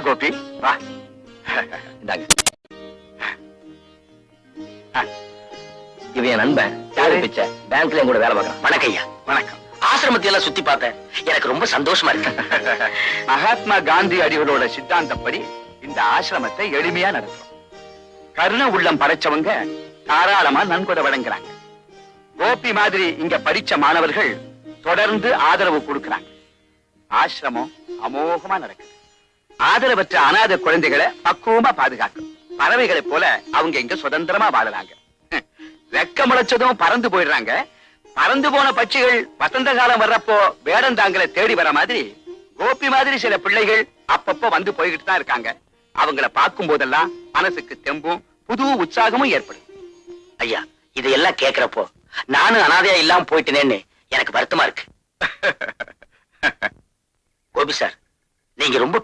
கோபி. வா. இவன் என் நண்பன். யாரு? பிச்சை பேங்க்ல என் கூட வேலை பார்க்கறான். வணக்கம் ஐயா வணக்கம். ஆசிரமத்தை எல்லாம் சுத்தி பார்த்தேன். எனக்கு ரொம்ப சந்தோஷமா இருக்கு. மகாத்மா காந்தி அடிகளோட சித்தாந்தப்படி இந்த ஆசிரமத்தை எளிமையா நடத்துறோம். கருண உள்ளம் படைச்சவங்க தாராளமா நன்கொடை வழங்குறாங்க. கோபி மாதிரி இங்க படிச்ச மாணவர்கள் தொடர்ந்து ஆதரவு கொடுக்கறாங்க. ஆசிரமம் அமோகமா நடக்குது. ஆதரவற்ற அனாதை குழந்தைகளை பக்குவமா பாதுகாக்கும். பறவைகளைப் போல அவங்க இங்க சுதந்திரமா வாழறாங்க. ரெக்க முளைச்சதும் பறந்து போயிடுறாங்க. பறந்து போன பட்சிகள் வசந்த காலம் வர்றப்போ வேடந்தாங்களை தேடி வர மாதிரி கோபி மாதிரி சில பிள்ளைகள் அப்பப்போ வந்து போய்கிட்டு தான் இருக்காங்க. அவங்கள பார்க்கும் போதெல்லாம் மனசுக்கு தெம்பும் புது உற்சாகமும் ஏற்படும். ஐயா இதையெல்லாம் கேக்குறப்போ நானும் அனாதையா இல்லாம போயிட்டேனேன்னு எனக்கு வருத்தமா இருக்கு. கோபி சார் நீங்க ரொம்ப.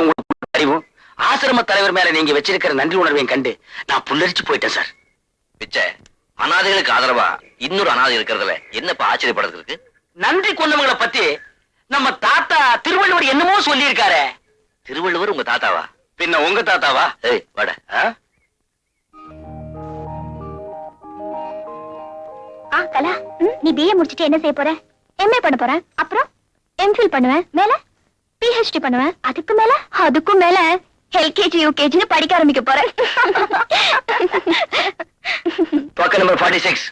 உங்களுக்கு அறிவும் ஆசிரம தலைவர் மேல நீங்க வச்சிருக்கிற நன்றி உணர்வையும் கண்டு நான் புல்லரிச்சு போயிட்டேன் சார். பிச்சை அனாதைகளுக்கு ஆதரவா இன்னொரு அனாதை இருக்கிறதுல என்னப்பா ஆச்சரியப்படுறது இருக்கு? நன்றி கொண்டவங்களை பத்தி நம்ம தாத்தா திருவள்ளுவர் என்னமோ சொல்லி இருக்காரு திருவள்ளுவர் உங்க தாத்தாவா? பின்ன உங்க தாத்தாவா? ஏய் வாட. கலா நீ பிஏ முடிச்சிட்டு என்ன செய்ய போற? எம்ஏ பண்ண போறேன். அப்புறம் எம்ஃபில் பண்ணுவேன். மேல? பிஹெச்டி பண்ணுவேன். அதுக்கு மேல? அதுக்கும் மேல எல்கேஜி யூகேஜின்னு படிக்க ஆரம்பிக்க போறேன். டோக்கன் நம்பர் ஃபார்ட்டி சிக்ஸ்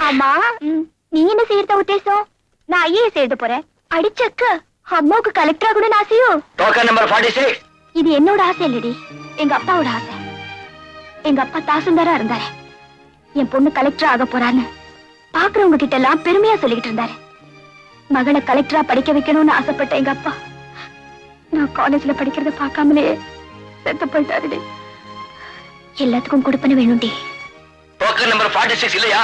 ஆமா ம், நீ என்ன செய்யறத உத்தேசம்? நான் ஐஏஎஸ் எழுத போறேன். அடிச்சக்க அம்மாவுக்கு கலெக்டர் ஆகணும்னு ஆசையோ? டோக்கன் நம்பர் ஃபார்ட்டி சிக்ஸ் இது என்னோட ஆசை இல்லடி. எங்க அப்பாவோட ஆசை. எங்க அப்பா தாசுந்தாரா இருந்தாரு. என் பொண்ணு கலெக்டர் ஆக போறான்னு. பாக்குறவங்க கிட்ட எல்லாம் பெருமையா சொல்லிக்கிட்டு இருந்தாரு. மகளை கலெக்டரா படிக்க வைக்கணும்னு ஆசைப்பட்ட எங்க அப்பா. நான் காலேஜ்ல படிக்கிறத பார்க்காமலே செத்து போயிட்டாருடி. எல்லாத்துக்கும் கொடுப்பன வேணும்டி. டோக்கன் நம்பர் ஃபார்ட்டி சிக்ஸ் இல்லையா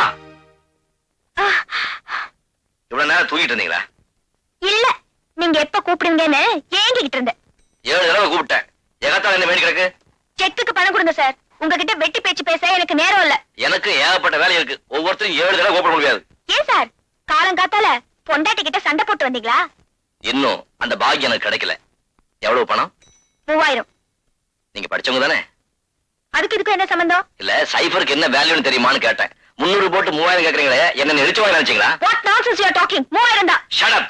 இவ்வளவு நேரம் தூங்கிட்டு இருந்தீங்களா? இல்ல நீங்க எப்ப கூப்பிடுவீங்கன்னு ஏங்கிக்கிட்டு இருந்தேன். ஏழு தடவை கூப்பிட்டேன். எகத்தால என்ன வேண்டி கிடக்கு? செக்குக்கு பணம் கொடுங்க சார். உங்ககிட்ட வெட்டி பேச்சு பேச எனக்கு நேரம் இல்ல. எனக்கு ஏகப்பட்ட வேலை இருக்கு. ஒவ்வொருத்தரும் ஏழு தடவை கூப்பிட முடியாது. ஏன் சார்? காலங்காத்தால பொண்டாட்டி கிட்ட சண்டை போட்டு வந்தீங்களா? இன்னும் அந்த பாக்கியம் எனக்கு கிடைக்கல. எவ்வளவு பணம்? மூவாயிரம். நீங்க படிச்சவங்க தானே? அதுக்கு இதுக்கும் என்ன சம்பந்தம்? இல்ல சைஃபருக்கு என்ன வேல்யூன்னு தெரியுமான்னு கேட்டேன். முன்னூறு போட்டு மூவாயிரம் கேக்குறீங்களே என்ன நெரிச்சு வாங்க நினைச்சீங்களா? What nonsense you are talking மூவாயிரம் தான். ஷட்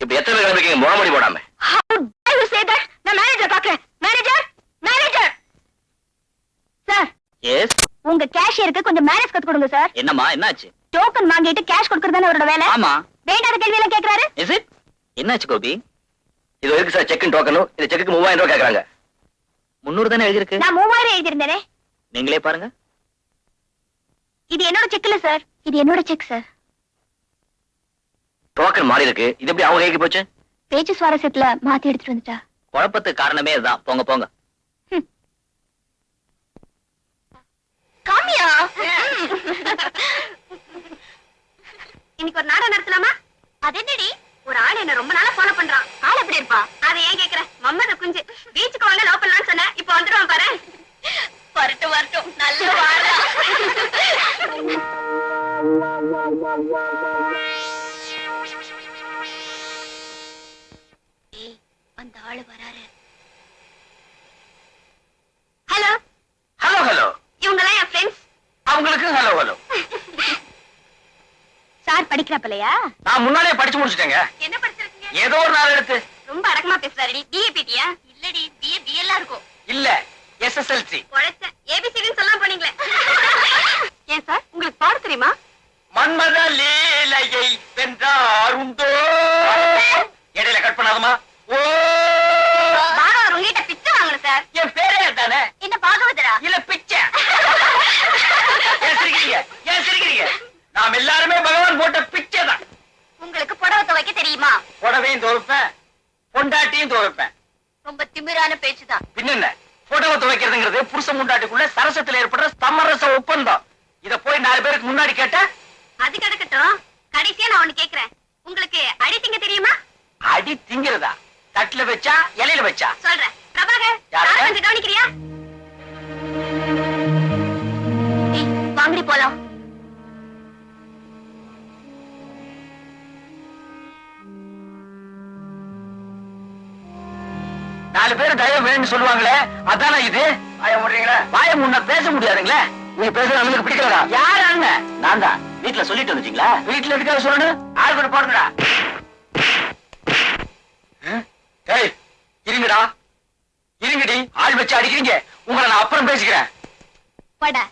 இப்ப எத்தனை கிளம்பிக்கீங்க முகமடி போடாம? நான் மேனேஜர் பாக்குறேன் மேனேஜர் மேனேஜர் சார் எஸ் உங்க கேஷியருக்கு கொஞ்சம் மேனேஜ் கத்து கொடுங்க சார் என்னம்மா என்னாச்சு? டோக்கன் வாங்கிட்டு கேஷ் கொடுக்கறது தானே அவரோட வேலை? ஆமா. வேண்டாத கேள்வி எல்லாம் கேக்குறாரு? இஸ் இட் என்னாச்சு கோபி? இது இருக்கு சார் செக் டோக்கனும் இந்த செக்குக்கு மூவாயிரம் ரூபாய் கேக்குறாங்க. முன்னூறு தானே எழுதிருக்கு நான் மூவாயிரம் எழுதியிருந்தேனே. நீங்களே பாருங்க. இது என்னோட செக் இல்ல சார். இது என்னோட செக் சார். டோக்கன் மாறி இருக்கு. இது எப்படி அவங்க கைக்கு போச்சு? பேச்சு சுவாரஸ்யத்துல மாத்தி எடுத்துட்டு வந்துட்டா. குழப்பத்துக்கு காரணமே இதுதான். போங்க போங்க. காமியா? இன்னைக்கு ஒரு நாடகம் நடத்தலாமா? அது என்னடி? ஒரு ஆள் என்ன ரொம்ப நாளா ஃபாலோ பண்றான். ஆள் எப்படி இருப்பா? அதை ஏன் கேக்குற? மம்மத குஞ்சு. பீச்சுக்கு வாங்க லவ் பண்ணலாம்னு சொன்னேன் இப்போ வந்துருவான் பாரு. வரட்டும் வரட்டும். நல்ல வாழ அந்த ஆளு வராரு. ஹலோ? Hello hello. இவங்கெல்லாம் என் ஃப்ரெண்ட்ஸ் அவங்களுக்கு ஹலோ ஹலோ. சார் படிக்கிறாப்பலையா நான் முன்னாடியே படிச்சு முடிச்சிட்டேங்க. என்ன படிச்சிருக்கீங்க? ஏதோ ஒரு நாள் எடுத்து. ரொம்ப அடக்கமா பேசுறாருடி பிஏ பிடியா இல்லடி பிஏ பிஎல்லாம் இருக்கும். இல்ல எஸ்எஸ்எல்சி பொழைச்ச ஏபிசிடின்னு சொல்லாம போனீங்களே. ஏன் சார் உங்களுக்கு பாட தெரியுமா? மன்மத லீலையை வென்றார் உண்டோ? இடையில கட் பண்ணாதமா ஓ! பாகவர் உங்ககிட்ட பிச்சை வாங்கணும் சார். என் பேரே தானே என்ன பாகவதரா? இல்ல பிச்சை. ஏன் சிரிக்கிறீங்க? ஏன் சிரிக்கிறீங்க? நாம் எல்லாருமே பகவான் போட்ட பிச்சை தான். உங்களுக்கு புடவை துவைக்க தெரியுமா? புடவையும் துவைப்பேன் பொண்டாட்டியும் துவைப்பேன். ரொம்ப திமிரான பேச்சுதான். பின்ன புடவை துவைக்கிறதுங்கிறது புருஷ முண்டாட்டிக்குள்ள சரசத்துல ஏற்படுற சமரச ஒப்பந்தம். இத போய் நாலு பேருக்கு முன்னாடி கேட்டா? அது கிடக்கட்டும் கடைசியா நான் ஒண்ணு கேக்குறேன். உங்களுக்கு அடி திங்க தெரியுமா? அடி திங்கிறதா? தட்டுல வச்சா இலையில வச்சா? சொல்றேன். பிரபாகர் கவனிக்கிறியா? வாங்கடி போலாம். பேர் தயவு வேணும்னு சொல்லுவாங்களே அதானே இது? வாய முடுறீங்களா? வாய முன்ன பேச முடியாதுங்களே. நீ பேசுறது நம்மளுக்கு பிடிக்கலடா. யார் அண்ணன் நான் தான். வீட்டுல சொல்லிட்டு வந்துட்டீங்களா? வீட்டுல எதுக்காக சொல்லணும்? ஆள் கூட போடுங்கடா ஏய் இருங்கடா. இருங்கடி ஆள் வச்சு அடிக்கிறீங்க. உங்களை நான் அப்புறம் பேசிக்கிறேன். வாடா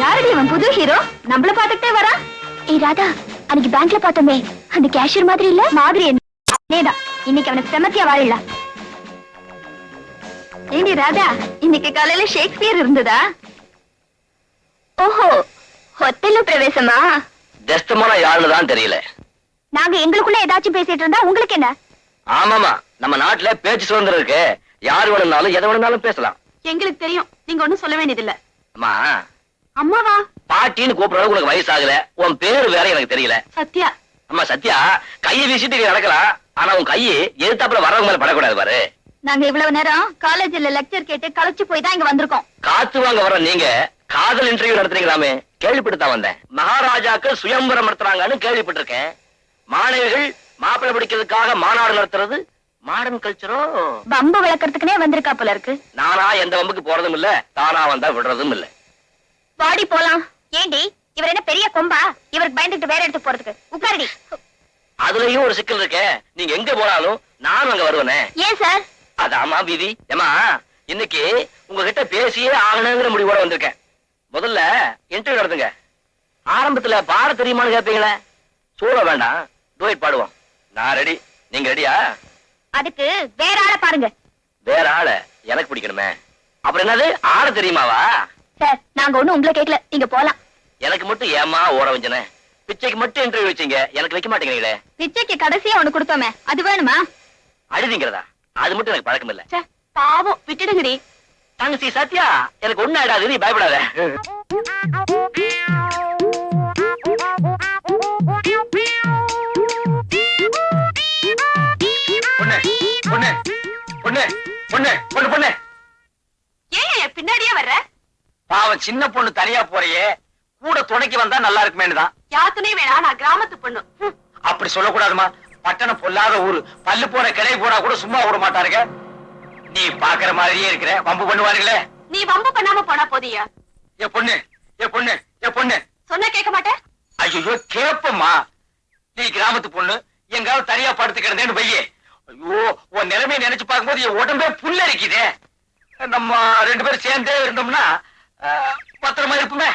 யாரடி அவன் புது ஹீரோ நம்மள பாத்துக்கிட்டே வரா? ஏய் ராதா அன்னைக்கு பேங்க்ல பார்த்தோமே அந்த கேஷியர் மாதிரி இல்ல? மாதிரி நேதா இன்னைக்கு அவனுக்கு செமத்தியா வாழிடல ஏண்டி ராதா இன்னைக்கு காலையில ஷேக்ஸ்பியர் இருந்ததா? ஓஹோ ஹோட்டல்ல பிரவேசமா? தெஸ்தமான யாருன்னு தான் தெரியல. நாங்க எங்களுக்குள்ள ஏதாச்சும் பேசிட்டு இருந்தா உங்களுக்கு என்ன? ஆமாமா நம்ம நாட்டுல பேச்சு சுதந்திரம் இருக்கு. யார் வேணும்னாலும் எதை வேணும்னாலும் பேசலாம். எங்களுக்கு தெரியும். நீங்க ஒண்ணும் சொல்ல வேண்டியதில்ல. அம்மா. அம்மாவா? பாட்டின்னு கூப்பிடுற உனக்கு வயசு ஆகல. உன் பேரு வேற எனக்கு தெரியல. சத்யா. அம்மா சத்யா கையை வீசிட்டு நீ நடக்கலாம். ஆனா உன் கையை எதிர்த்தாப்புல வரவங்க மேல படக்கூடாது பாரு. நாங்க இவ்வளவு நேரம் காலேஜ்ல லெக்சர் கேட்டு களைச்சு போய் தான் இங்க வந்திருக்கோம். காத்து வாங்க வர நீங்க காதல் இன்டர்வியூ நடத்துறீங்களாமே? கேள்விப்பட்டு தான் வந்தேன். மகாராஜாக்கள் சுயம்பரம் நடத்துறாங்கன்னு கேள்விப்பட்டிருக்கேன். மாணவிகள் மாப்பிள்ளை பிடிக்கிறதுக்காக மாநாடு நடத்துறது? மாடர்ன் கல்ச்சரோ பம்பு விளக்கறதுக்குனே வந்திருக்கா போல இருக்கு. நானா எந்த வம்புக்கு போறதும் இல்ல தானா வந்தா விடுறதும் இல்ல. வாடி போலாம். ஏண்டி இவர் என்ன பெரிய கொம்பா? இவருக்கு பயந்துட்டு வேற இடத்துக்கு போறதுக்கு. உட்காருடி. அதுலயும் ஒரு சிக்கல் இருக்கே. நீங்க எங்க போனாலும் நானும் அங்க வருவேனே. ஏன் சார்? அதாமா விதி ஏமா இன்னைக்கு உங்ககிட்ட பேசியே ஆகணுங்கிற முடிவோட வந்திருக்கேன். முதல்ல இன்டர்வியூ நடத்துங்க. ஆரம்பத்துல பாட தெரியுமான்னு கேட்பீங்களே சூழ வேண்டாம். டூயட் பாடுவோம். நான் ரெடி நீங்க ரெடியா அதுக்கு வேற ஆளை பாருங்க. வேற ஆள? எனக்கு பிடிக்கணுமே. அப்புறம் என்னது? ஆட தெரியுமாவா? சார் நாங்க ஒண்ணும் உங்களை கேட்கல. நீங்க போலாம். எனக்கு மட்டும் ஏமா ஓட வஞ்சனே பிச்சைக்கு மட்டும் இன்டர்வியூ வச்சீங்க. எனக்கு வைக்க மாட்டேங்கிறீங்களே. பிச்சைக்கு கடைசியா ஒண்ணு கொடுத்தோமே. அது வேணுமா? அழுதிங்கிறதா? அது மட்டும் எனக்கு பழக்கம் இல்ல. பாவம். விட்டுடுங்கடி. தங்கச்சி சத்யா எனக்கு ஒண்ணு ஆயிடாது. நீ பயப்படாத. பொண்ணு பொண்ணு பொண்ணு பொண்ணு. பொண்ணு ஏன் பின்னாடியே வர்ற? பாவம் சின்ன பொண்ணு தனியா போறியே. கூட துணைக்கு வந்தா நல்லா இருக்குமேனு தான் யாத்துனே வேணா நான் கிராமத்து பொண்ணு. அப்படி சொல்லக்கூடாதுமா. பட்டணம் பொல்லாத ஊரு. பல்லு போன கிளை போனா கூட சும்மா விட மாட்டாருங்க. நீ பாக்குற மாதிரியே இருக்கிற. வம்பு பண்ணுவாருங்களே. நீ வம்பு பண்ணாம போனா போதியா? ஏ பொண்ணு ஏ பொண்ணு ஏ பொண்ணு. சொன்னா கேட்க மாட்டேன். ஐயோ கேப்பம்மா. நீ கிராமத்து பொண்ணு. எங்காவது தனியா படுத்து கிடந்தேன்னு பையே ஐயோ உன் நிலைமையை நினைச்சு பார்க்கும்போது என் உடம்பே புல்லரிக்குதே. நம்ம ரெண்டு பேரும் சேர்ந்தே இருந்தோம்னா பத்திரமா இருப்புமே.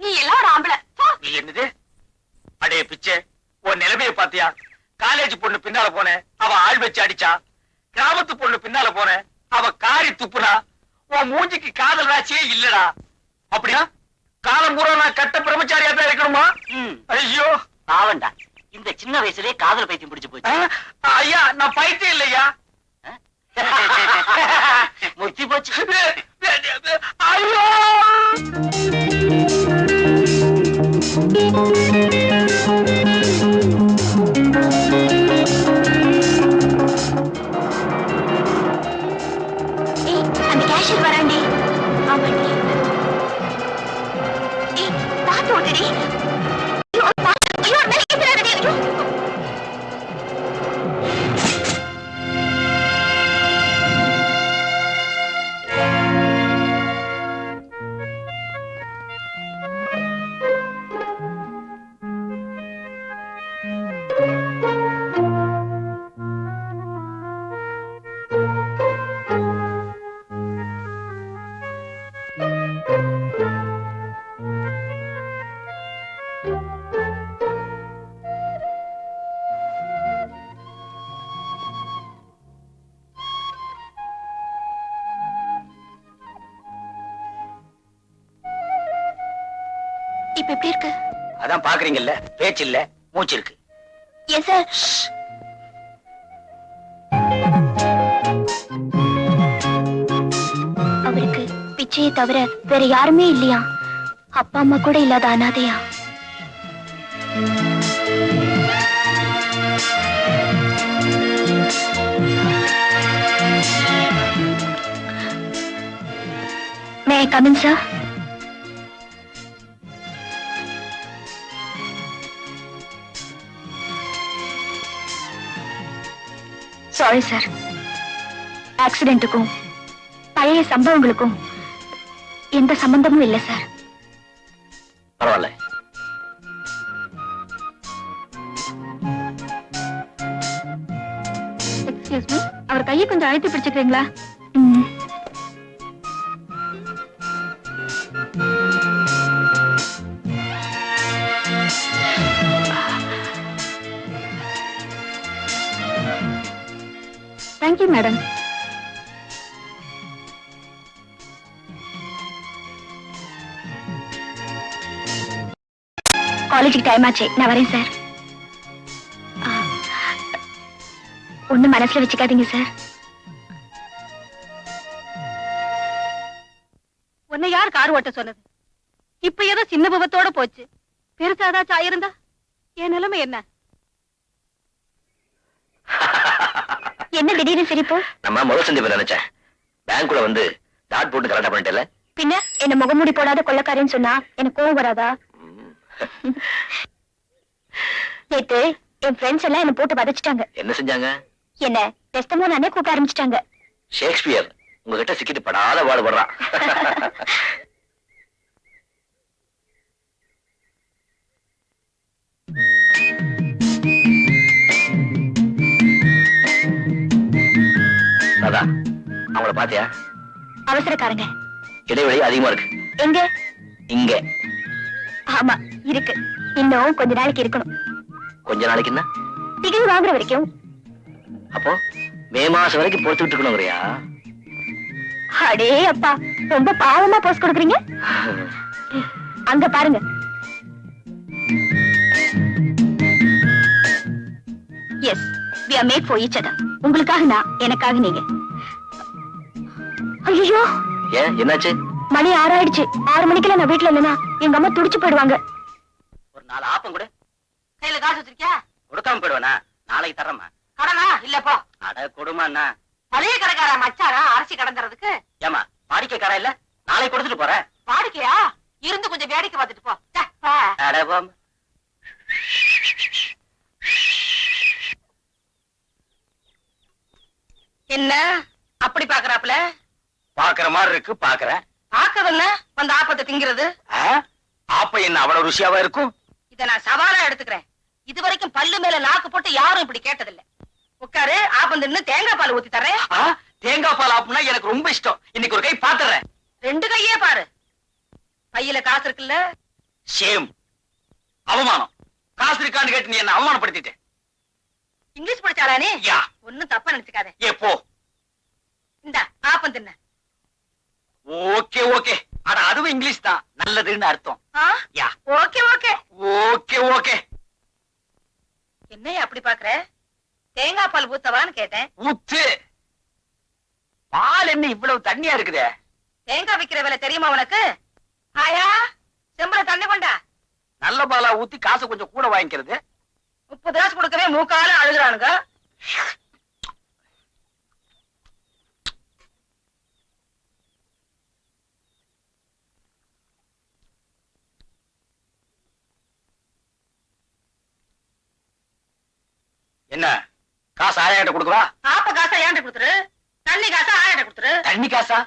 நீ எல்லாம் ஒரு ஆம்பளை என்னது? அடே பிச்சை உன் நிலைமையை பாத்தியா காலேஜ் பொண்ணு பின்னால போனேன் அவ ஆள் வச்சு அடிச்சா. கிராமத்து பொண்ணு பின்னால போனேன் அவ காரி துப்புனா உன் மூஞ்சிக்கு காதல் ராசியே இல்லடா. அப்படியா காலம் பூரா நான் கட்ட பிரம்மச்சாரியா தான் இருக்கணுமா ஐயோ. பாவண்டா இந்த சின்ன வயசுலயே காதல் பைத்தியம் பிடிச்சு போச்சு. ஐயா நான் பைத்தியம் இல்லையா? முத்தி போச்சு. ஐயோ! எல்லாம் பாக்குறீங்கல்ல? பேச்சு இல்ல மூச்சு இருக்கு. எஸ் அவருக்கு பிச்சையை தவிர வேற யாருமே இல்லையா? அப்பா அம்மா கூட இல்லாத அனாதையா? May coming sir sorry sir ஆக்சிடென்ட்டுக்கும் பழைய சம்பவங்களுக்கும் எந்த சம்பந்தமும் இல்லை சார் பரவாயில்ல. எக்ஸ்கியூஸ் மீ அவர் கையை கொஞ்சம் அழுத்தி பிடிச்சுக்கிறீங்களா? Thank you madam. காலேஜுக்கு டைம் ஆச்சு. நான் வரேன் சார் ஒண்ணும் மனசுல வச்சுக்காதீங்க சார் உன்னை யார் கார் ஓட்ட சொன்னது? இப்ப ஏதோ சின்ன விபத்தோட போச்சு. பெருசா ஏதாச்சும் ஆயிருந்தா? என் நிலைமை என்ன? என்ன திடீர்னு சிரிப்பு? நம்ம முதல் சந்திப்பு நினைச்சேன். பேங்க்குள்ள வந்து டாட் போட்டு கரெக்டா பண்ணிட்டல பின்ன என்ன முகமூடி போடாத கொள்ளக்காரன்னு சொன்னா எனக்கு கோவம் வராதா? நேத்து என் ஃப்ரெண்ட்ஸ் எல்லாம் என்ன போட்டு வதச்சிட்டாங்க. என்ன செஞ்சாங்க? என்ன டெஸ்டமோ நானே கூப்பிட ஆரம்பிச்சிட்டாங்க. ஷேக்ஸ்பியர் உங்ககிட்ட சிக்கிட்டு படாத பாடுபடுறான் ராதா அவங்கள பாத்தியா? அவசரக்காரங்க. இடைவெளி அதிகமா இருக்கு. எங்க? இங்க. ஆமா இருக்கு. இன்னும் கொஞ்ச நாளைக்கு இருக்கணும். கொஞ்ச நாளைக்கு என்ன? டிகிரி வாங்குற வரைக்கும். அப்போ மே மாசம் வரைக்கும் பொறுத்துக்கிட்டு இருக்கணுங்கிறியா? அடே அப்பா ரொம்ப பாவமா போஸ் கொடுக்குறீங்க. அங்க பாருங்க. Yes we are made for each other. உங்களுக்காக நான் எனக்காக நீங்க. ஐயோ. ஏன் என்னாச்சு? மணி ஆறாயிடுச்சு. ஆறு மணிக்கெல்லாம் நான் வீட்டுல இல்லைன்னா எங்க அம்மா துடிச்சு போயிடுவாங்க. ஒரு நாலு ஆப்பம் கூட. கையில காசு வச்சிருக்கியா? கொடுக்காம போயிடுவேனா நாளைக்கு தர்றேம்மா. கடனா? இல்லப்பா அட கொடுமாண்ணா. பழைய கடைக்கார மச்சாரா அரிசி கடந்துறதுக்கு ஏமா வாடிக்கைக்காரன் இல்ல? நாளைக்கு கொடுத்துட்டு போறேன். வாடிக்கையா? இருந்து கொஞ்சம் வேடிக்கை பார்த்துட்டு போ. அட போம். என்ன? அப்படி பாக்குறாப்ல பாக்குற மாதிரி இருக்கு பாக்குறேன். பாக்குறது என்ன வந்து ஆப்பத்தை திங்கிறது? ஆப்ப என்ன அவ்வளவு ருசியாவா இருக்கும்? இத நான் சவாலா எடுத்துக்கிறேன். இது வரைக்கும் பல்லு மேல நாக்கு போட்டு யாரும் இப்படி கேட்டதில்ல. உட்காரு ஆப்பம் தின்னு தேங்காய் பால் ஊத்தி தரேன்? தேங்காய் பால் ஆப்புனா எனக்கு ரொம்ப இஷ்டம். இன்னைக்கு ஒரு கை பாத்துறேன். ரெண்டு கையே பாரு. பையில காசு இருக்குல்ல? சேம் அவமானம். காசு இருக்கான்னு கேட்டு நீ என்ன அவமானப்படுத்திட்டேன் இங்கிலீஷ் யா. ஒண்ணும் தப்பா நினைச்சுக்காத. ஏ போ. இந்த ஆப்பம் தின்ன. Okay okay. ஆனா அதுவும் இங்கிலீஷ் தான். நல்லதுன்னு அர்த்தம்? Yeah. Okay okay. Okay okay. என்னைய அப்படி பாக்குற? தேங்காய் பால் ஊத்தவான்னு கேட்டேன். ஊத்து. பால் என்ன இவ்வளவு தண்ணியா இருக்குதே? தேங்காய் விக்கிற விலை தெரியுமா உனக்கு? ஆயா செம்பல தண்ணி கொண்டா. நல்ல பாலா ஊத்தி காசு கொஞ்சம் கூட வாங்கிக்கிறது. முப்பது காசு கொடுக்கவே மூக்கால அழுகுறானுங்க. என்ன? காசு ஆயிரம் கொடுக்குவா? ஆப்ப காசை ஏன்ட்ட கொடுத்துரு? தண்ணி காசை ஆயிட்ட கொடுத்துரு. தண்ணி காசா?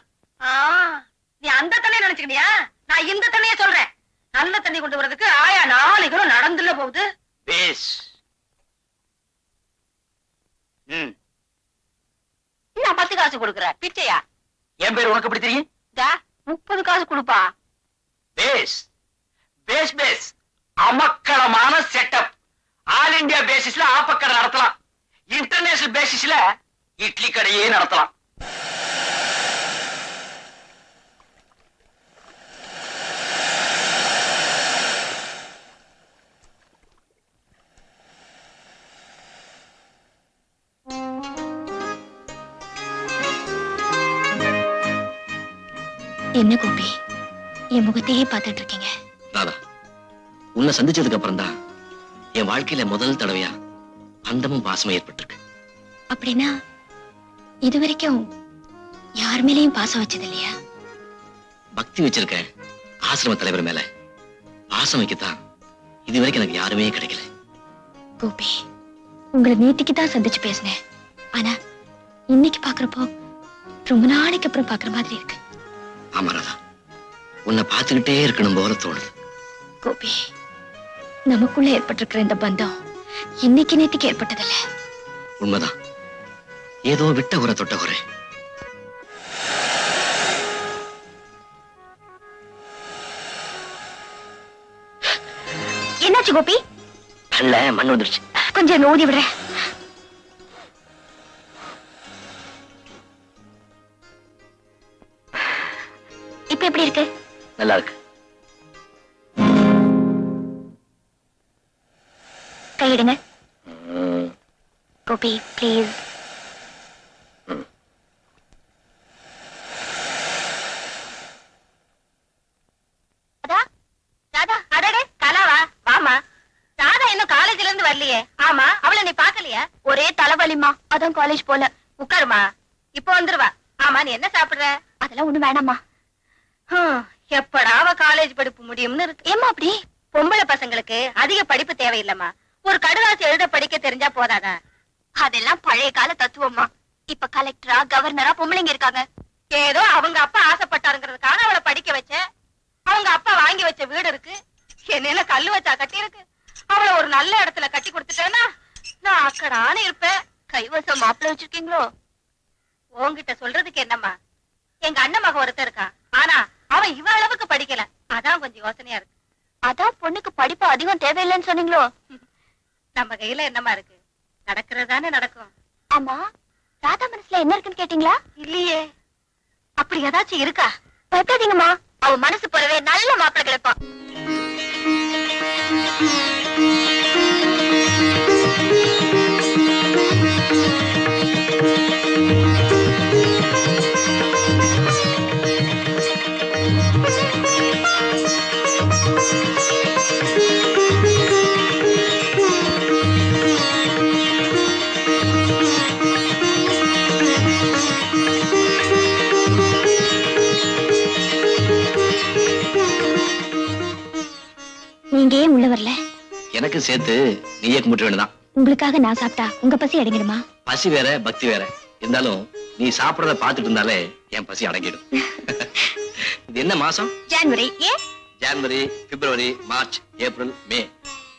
நீ அந்த தண்ணியை நினைச்சுக்கிட்டியா நான் இந்த தண்ணியை சொல்றேன். நல்ல தண்ணி கொண்டு வரதுக்கு ஆயா நாலு கிலோ நடந்துல போகுது. பேஸ். ம். நான் பத்து காசு கொடுக்குறேன் பிச்சையா? என் பேர் உனக்கு எப்படி தெரியும்? முப்பது காசு கொடுப்பா. பேஸ். பேஸ் பேஸ். அமக்களமான செட்டப் ஆல் இந்தியா பேசிஸ்ல ஆப்பக்கடை நடத்தலாம். இன்டர்நேஷனல் பேசிஸ்ல இட்லி கடையே நடத்தலாம். என்ன கோபி? என் முகத்தையே பார்த்துட்டு இருக்கீங்க. ராதா உன்னை சந்திச்சதுக்கு அப்புறம் தான் என் வாழ்க்கையில முதல் தடவையா அந்தமும் பாசமும் ஏற்பட்டிருக்கு. அப்படின்னா இது வரைக்கும் யார் மேலேயும் பாசம் வச்சது இல்லையா பக்தி வச்சிருக்கேன் ஆசிரம தலைவர் மேல பாசம் வைக்கத்தான் இது வரைக்கும் எனக்கு யாருமே கிடைக்கல. கோபி உங்களை நேத்திக்கு தான் சந்திச்சு பேசினேன். ஆனா இன்னைக்கு பாக்குறப்போ ரொம்ப நாளைக்கு அப்புறம் பாக்குற மாதிரி இருக்கு. ஆமா ராதா உன்னை பார்த்துக்கிட்டே இருக்கணும் போல தோணுது. கோபி நமக்குள்ள ஏற்பட்டிருக்கிற இந்த பந்தம் இன்னைக்கு நேத்திக்கு ஏற்பட்டதில்ல. உண்மைதான். ஏதோ விட்ட உர தொட்ட உரை என்னாச்சு கோபி? கண்ணுல மண் வந்துருச்சு. கொஞ்சம் என்னை ஊதி விடுறேன். இப்ப எப்படி இருக்கு? நல்லா இருக்கு. காலேஜ்ல இருந்து வரலையே. ஆமா அவளை நீ பாக்கலையா ஒரே தலைவலிமா அதான் காலேஜ் போல. உட்காருமா. இப்போ வந்துருவா. ஆமா நீ என்ன சாப்பிடுற? அதெல்லாம் ஒண்ணு வேணாமா ஹம், எப்படா அவ காலேஜ் படிப்பு முடியும்னு இருக்கு. ஏமா அப்படி? பொம்பளை பசங்களுக்கு அதிக படிப்பு தேவையில்லம்மா. ஒரு கடுதாசி எழுத படிக்க தெரிஞ்சா போதாதா? அதெல்லாம் பழைய கால தத்துவமா இப்ப கலெக்டரா கவர்னரா பொம்பளைங்க இருக்காங்க. ஏதோ அவங்க அப்பா ஆசைப்பட்டாருங்கிறதுக்காக அவளை படிக்க வச்ச. அவங்க அப்பா வாங்கி வச்ச வீடு இருக்கு. என்னென்ன கல்லு வச்சா கட்டி இருக்கு அவளை ஒரு நல்ல இடத்துல கட்டி கொடுத்துட்டேன்னா நான் அக்கடான இருப்பேன். கைவசம் மாப்பிள்ள வச்சிருக்கீங்களோ? உங்ககிட்ட சொல்றதுக்கு என்னம்மா? எங்க அண்ணன் மகன் ஒருத்தன் இருக்கான். ஆனா அவன் இவ அளவுக்கு படிக்கல. அதான் கொஞ்சம் யோசனையா இருக்கு. அதான் பொண்ணுக்கு படிப்பு அதிகம் தேவையில்லைன்னு சொன்னீங்களோ? நம்ம கையில என்னம்மா இருக்கு? நடக்கிறதானே நடக்கும். ஆமா ராதா மனசுல என்ன இருக்குன்னு கேட்டீங்களா? இல்லையே. அப்படி ஏதாச்சும் இருக்கா? பயப்படாதீங்கம்மா. அவ மனசு போறவே நல்ல மாப்பிள்ள கிடைப்பான். நீங்க ஏன் உள்ள வரல? எனக்கு சேர்த்து நீயே கும்பிட்டு வேண்டியதான் உங்களுக்காக நான் சாப்பிட்டா உங்க பசி அடங்கிடுமா? பசி வேற பக்தி வேற. இருந்தாலும் நீ சாப்பிடறத பார்த்துட்டு இருந்தாலே என் பசி அடங்கிடும். இது என்ன மாசம்? ஜான்வரி. ஏன் ஜனவரி பிப்ரவரி மார்ச் ஏப்ரல் மே.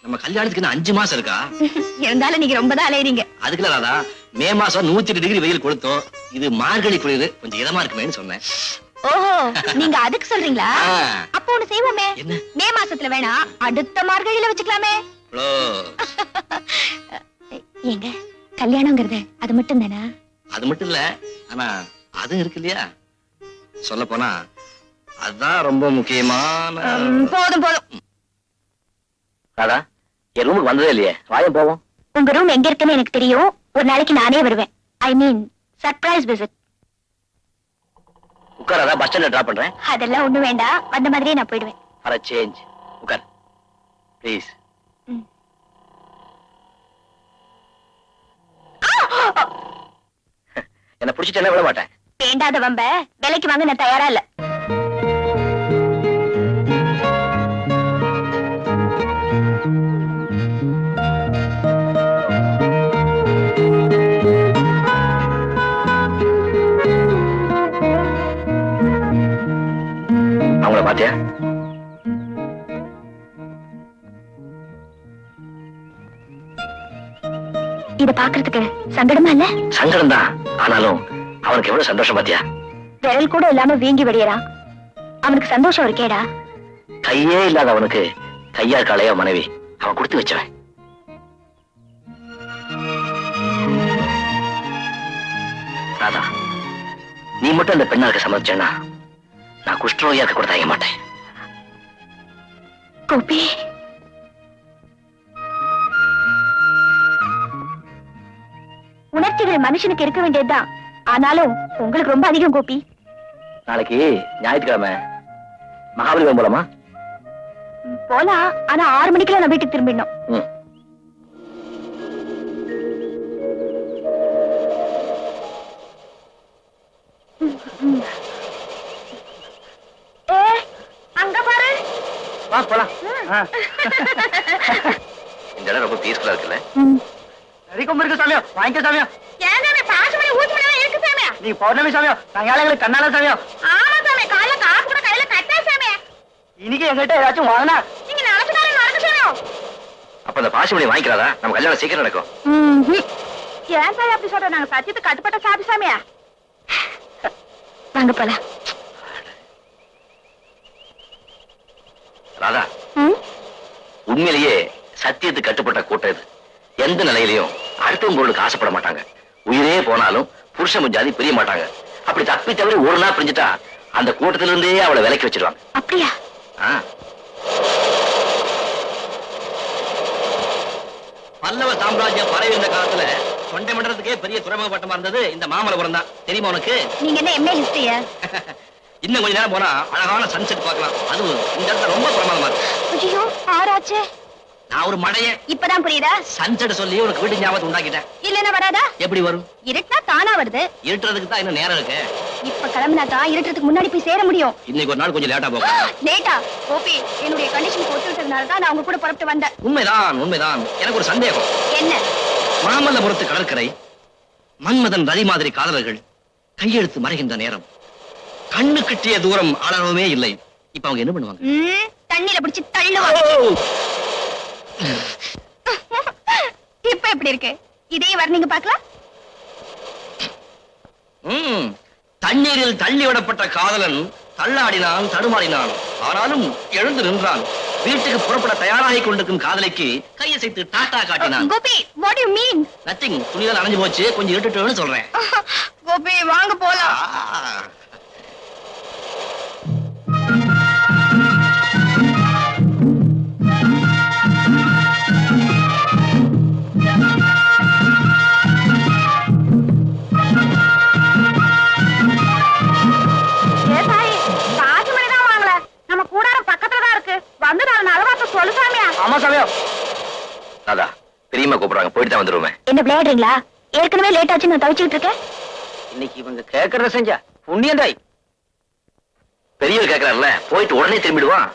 நம்ம கல்யாணத்துக்கு இன்னும் அஞ்சு மாசம் இருக்கா? இருந்தாலும் நீங்க ரொம்ப தான் அலையறீங்க அதுக்குள்ள ராதா மே மாசம் நூத்தி டிகிரி வெயில் கொடுத்தோம் இது மார்கழி குளிர் கொஞ்சம் இதமா இருக்குமேன்னு சொன்னேன். ஓஹோ நீங்க அதுக்கு சொல்றீங்களா? அப்போ ஒண்ணு செய்வோமே. மே மாசத்துல வேணா அடுத்த மார்கழியில வச்சுக்கலாமே. ஏங்க கல்யாணங்கிறது அது மட்டும் தானே? அது மட்டும் இல்ல ஆனா அதுவும் இருக்கு இல்லையா? சொல்ல போனா அதுதான் ரொம்ப முக்கியமான போதும் போதும். ராதா என் ரூமுக்கு வந்ததே இல்லையே? வாயம் போவோம். உங்க ரூம் எங்க இருக்குன்னு எனக்கு தெரியும். ஒரு நாளைக்கு நானே வருவேன். ஐ மீன் சர்ப்ரைஸ் விசிட் உட்காராதா பஸ் ஸ்டாண்ட்ல டிராப் பண்றேன். அதெல்லாம் ஒண்ணு வேண்டாம். வந்த மாதிரியே நான் போயிடுவேன். ஃபார் சேஞ்ச் உட்கார். ப்ளீஸ். என்ன பிடிச்சிட்டு விட மாட்டேன்? வேண்டாத வம்ப. விலைக்கு வாங்க நான் தயாரா இல்ல. அவங்கள பாத்தியா இத பாக்குறதுக்கு சங்கடமா இல்ல? சங்கடம் தான் ஆனாலும் அவனுக்கு எவ்வளவு சந்தோஷம் பாத்தியா விரல் கூட இல்லாம வீங்கி விடியறான் அவனுக்கு சந்தோஷம் இருக்கேடா. கையே இல்லாத அவனுக்கு கையால் காளையா மனைவி. அவன் கொடுத்து வச்சவன். ராதா நீ மட்டும் அந்த பெண்ணா இருக்க சம்மதிச்சேன்னா நான் குஷ்டரோகியா இருக்க கூட தயங்க மாட்டேன். கோபி. உணர்ச்சிகள் மனுஷனுக்கு இருக்க வேண்டியதுதான். ஆனாலும் உங்களுக்கு ரொம்ப அதிகம் கோபி. நாளைக்கு ஞாயிற்றுக்கிழமை. மகாபலிபுரம் போலாமா? போலாம். ஆனா ஆறு மணிக்கெல்லாம் நான் வீட்டுக்கு திரும்பிடணும். இந்த இடம் ரொம்ப பீஸ்ஃபுல்லா இருக்குல்ல? நிறைய கொம்பு இருக்கு சாமியோ? வாங்கிக்க சாமியோ? இருக்கு நீ பௌர்ணமி சாமியோ? சாயங்காலங்களுக்கு கண்ணால சாமியோ? ஆமா சாமி காலைல காசு கூட கையில கட்டா சாமி. இன்னைக்கு எங்கிட்ட ஏதாச்சும் வாங்கினா? நீங்க நடக்க சாமியோ அப்ப அந்த பாசிமணி வாங்கிக்கிறாதா நம்ம கல்யாணம் சீக்கிரம் நடக்கும். ஏன் சாமி அப்படி சொல்ற? நாங்க சத்தியத்தை கட்டுப்பட்ட சாமி சாமியா? வாங்க போலாம். ராதா. உண்மையிலேயே சத்தியத்துக்கு கட்டுப்பட்ட கூட்டம் இது. எந்த நிலையிலையும் அடுத்தவங்க பொருளுக்கு ஆசைப்பட மாட்டாங்க. உயிரே போனாலும் புருஷன் ஜாதி பிரிய மாட்டாங்க. அப்படி தப்பி தவறி ஒரு நாள் பிரிஞ்சுட்டா அந்த கூட்டத்தில இருந்தே அவளை விலக்கி வச்சிருவாங்க. அப்படியா. பல்லவ சாம்ராஜ்யம் பரவி இருந்த காலத்துல தொண்டை மண்டலத்துக்கே பெரிய துறைமுக பட்டமா இருந்தது இந்த மாமல்லபுரம் தான். தெரியுமா உனக்கு? நீங்க என்ன எம்ஏ ஹிஸ்டரியா இன்னும் கொஞ்ச நேரம் போனா அழகான சன்செட் பார்க்கலாம். அதுவும் இந்த இடத்துல ரொம்ப பிரமாதமா இருக்கு. ஐயோ நான் ஒரு மடைய. இப்பதான் புரியுதா? சன்செட் சொல்லி உனக்கு வீட்டு ஞாபகத்தை உண்டாக்கிட்டேன். இல்லன்னா வராதா? எப்படி வரும்? இருட்டா தானா வருது. இருட்டுறதுக்கு தான் இன்னும் நேரம் இருக்கு. இப்ப கிளம்புனா தான் இருட்டுறதுக்கு முன்னாடி போய் சேர முடியும். இன்னைக்கு ஒரு நாள் கொஞ்சம் லேட்டா போகும் லேட்டா கோபி என்னுடைய கண்டிஷன் தான் நான் உங்க கூட புறப்பட்டு வந்தேன். உண்மைதான் உண்மைதான். எனக்கு ஒரு சந்தேகம். என்ன? மாமல்லபுரத்து கடற்கரை மன்மதன் ரதி மாதிரி காதலர்கள் கையெழுத்து மறைகின்ற நேரம். கண்ணு கிட்டிய தூரம் அளவே இல்லை. இப்ப அவங்க என்ன பண்ணுவாங்க? தண்ணியில பிடிச்சு தள்ளுவாங்க இப்ப எப்படி இருக்கு? இதே வர்ணிங்க பாக்கலாம் தண்ணீரில் தள்ளி விடப்பட்ட காதலன் தள்ளாடினான் தடுமாறினான். ஆனாலும் எழுந்து நின்றான். வீட்டுக்கு புறப்பட தயாராகி கொண்டிருக்கும் காதலிக்கு கையசைத்து டாட்டா காட்டினான். Gopi what you mean nothing துணிதான் அணைஞ்சு போச்சு. கொஞ்சம் இருட்டுன்னு சொல்றேன். கோபி வாங்க போலாம். சொல்லு சாமியா. ஆமா சாமியோ. ராதா பெரியம்மா கூப்பிடுறாங்க. போயிட்டு தான் வந்துருவேன் என்ன விளையாடுறீங்களா? ஏற்கனவே லேட் ஆச்சு நான் தவிச்சுட்டு இருக்கேன். இன்னைக்கு இவங்க கேக்குறத செஞ்சா புண்ணியம் தாய் பெரியவர் கேட்கறாருல போயிட்டு உடனே திரும்பிடுவான்.